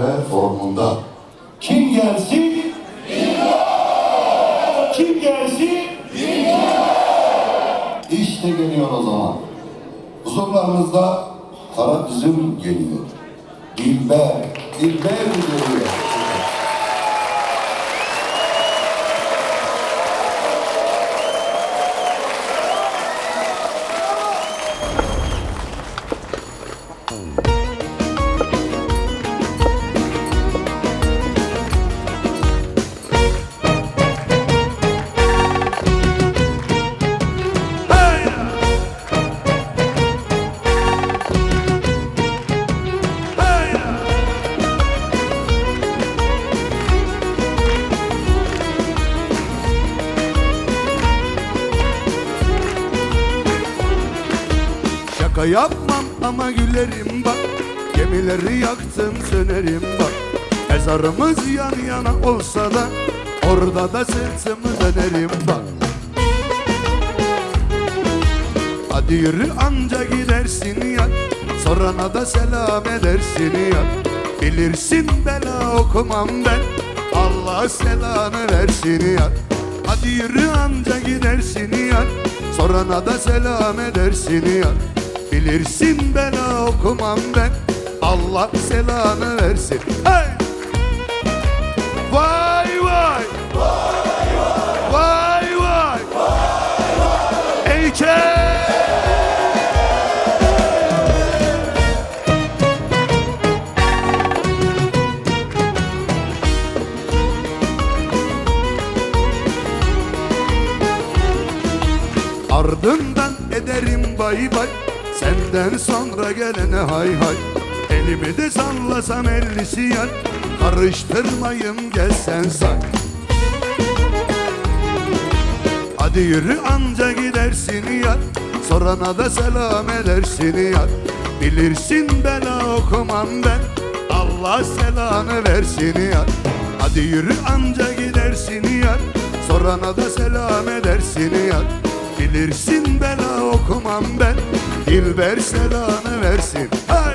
ve formunda. Kim gelsin? Kim gelsin? İşte geliyor o zaman. Huzurlarınızda Kara Üzüm geliyor. Dilber, Dilber geliyor. Şaka yapmam ama gülerim bak Gemileri yaktım sönerim bak Mezarımız yan yana olsa da Orada da sırtımı dönerim bak Hadi yürü anca gidersin ya. Sorana da selam edersin ya. Bilirsin bela okumam ben. Allah selanı versin ya. Hadi yürü anca gidersin ya. Sorana da selam edersin ya Bilirsin bela okumam ben. Allah selanı versin. Hey! Vay vay! Vay vay! Heykel Ardından ederim bay bay Senden sonra gelene hay hay. Elimi de sallasam ellisi yan Karıştırmayın gel sen say. Hadi yürü anca gidersin yan Sorana da selam edersin yan Bilirsin bela okumam ben. Allah selanı versin yan Hadi yürü anca gidersin yan Sorana da selam edersin yan Bilirsin bela okumam ben Dilber selanı versin Hay!